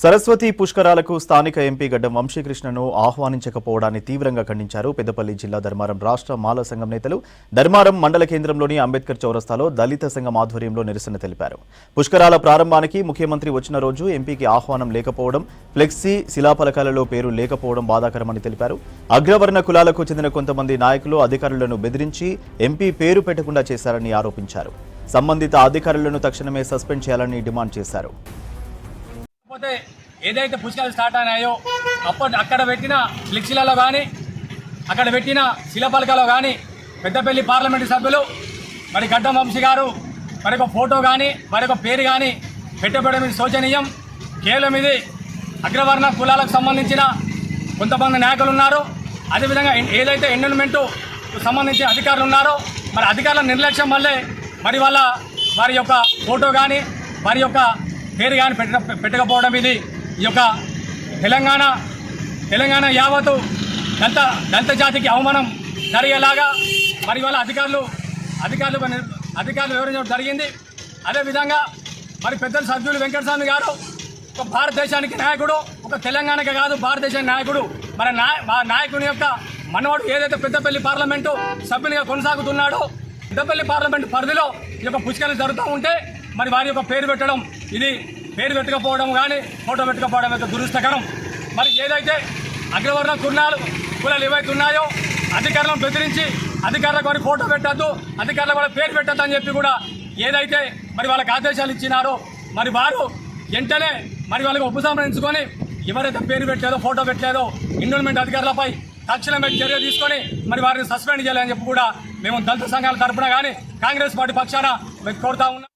సరస్వతి పుష్కరాలకు స్థానిక ఎంపీ గడ్డం వంశీకృష్ణను ఆహ్వానించకపోవడాన్ని తీవ్రంగా ఖండించారు. పెద్దపల్లి జిల్లా ధర్మారం రాష్ట్ర మాల సంఘం నేతలు ధర్మారం మండల కేంద్రంలోని అంబేద్కర్ చౌరస్తాలో దళిత సంఘం ఆధ్వర్యంలో నిరసన తెలిపారు. పుష్కరాల ప్రారంభానికి ముఖ్యమంత్రి వచ్చిన రోజు ఎంపీకి ఆహ్వానం లేకపోవడం ఫ్లెక్సీ శిలాఫలకాలలో పేరు లేకపోవడం బాధాకరమని తెలిపారు. అగ్రవర్ణ కులాలకు చెందిన కొంతమంది నాయకులు అధికారులను బెదిరించి ఎంపీ పేరు పెట్టకుండా చేశారని ఆరోపించారు. సంబంధిత అధికారులను తక్షణమే సస్పెండ్ చేయాలని డిమాండ్ చేశారు. కాకపోతే ఏదైతే పుష్కలు స్టార్ట్ అయినాయో అప్పటి అక్కడ పెట్టిన ఫ్లెక్సీలలో కానీ అక్కడ పెట్టిన శిలపలకలో కానీ పెద్దపల్లి పార్లమెంటు సభ్యులు మరి గడ్డం వంశీ గారు మరి ఫోటో కానీ మరి ఒక పేరు కానీ పెట్టబడడం ఇది శోచనీయం. కేవలం ఇది అగ్రవర్ణ కులాలకు సంబంధించిన కొంతమంది నాయకులు ఉన్నారు. అదేవిధంగా ఏదైతే ఎన్విల్మెంటు సంబంధించిన అధికారులు ఉన్నారో మరి అధికారుల నిర్లక్ష్యం వల్లే మరి వాళ్ళ వారి యొక్క ఫోటో కానీ వారి యొక్క పేరు కానీ పెట్ట పెట్టకపోవడం ఇది ఈ యొక్క తెలంగాణ తెలంగాణ యావత్తు దంత దంత జాతికి అవమానం జరిగేలాగా మరి వాళ్ళ అధికారులు అధికారులు అధికారులు వివరించడం జరిగింది. అదేవిధంగా మరి పెద్దల సభ్యులు వెంకటస్వామి గారు ఒక భారతదేశానికి నాయకుడు ఒక తెలంగాణకే కాదు భారతదేశానికి నాయకుడు. మరి నాయ మా నాయకుని యొక్క మనవాడు ఏదైతే పెద్దపల్లి పార్లమెంటు సభ్యునిగా కొనసాగుతున్నాడో పెద్దపల్లి పార్లమెంటు పరిధిలో ఈ యొక్క పుష్కరణ జరుగుతూ ఉంటే మరి వారి యొక్క పేరు పెట్టడం ఇది పేరు పెట్టకపోవడం కానీ ఫోటో పెట్టకపోవడం యొక్క దురుస్తకరం మరి ఏదైతే అగ్రవర్ణ కులాలు కులాలు ఏవైతే ఉన్నాయో అధికారులను బెదిరించి అధికారులకు వారి ఫోటో పెట్టద్దు అధికారులకు వాళ్ళ పేరు పెట్టద్దు అని చెప్పి కూడా ఏదైతే మరి వాళ్ళకి ఆదేశాలు ఇచ్చినారో మరి వారు వెంటనే మరి వాళ్ళకి ఉపసంహరించుకొని ఎవరైతే పేరు పెట్టలేదో ఫోటో పెట్టలేదో ఇన్వెస్ట్మెంట్ అధికారులపై తక్షణమే చర్య తీసుకొని మరి వారిని సస్పెండ్ చేయాలని చెప్పి కూడా మేము దళిత సంఘాల తరఫున కానీ కాంగ్రెస్ పార్టీ పక్షాన మేము కోరుతా ఉన్నాం.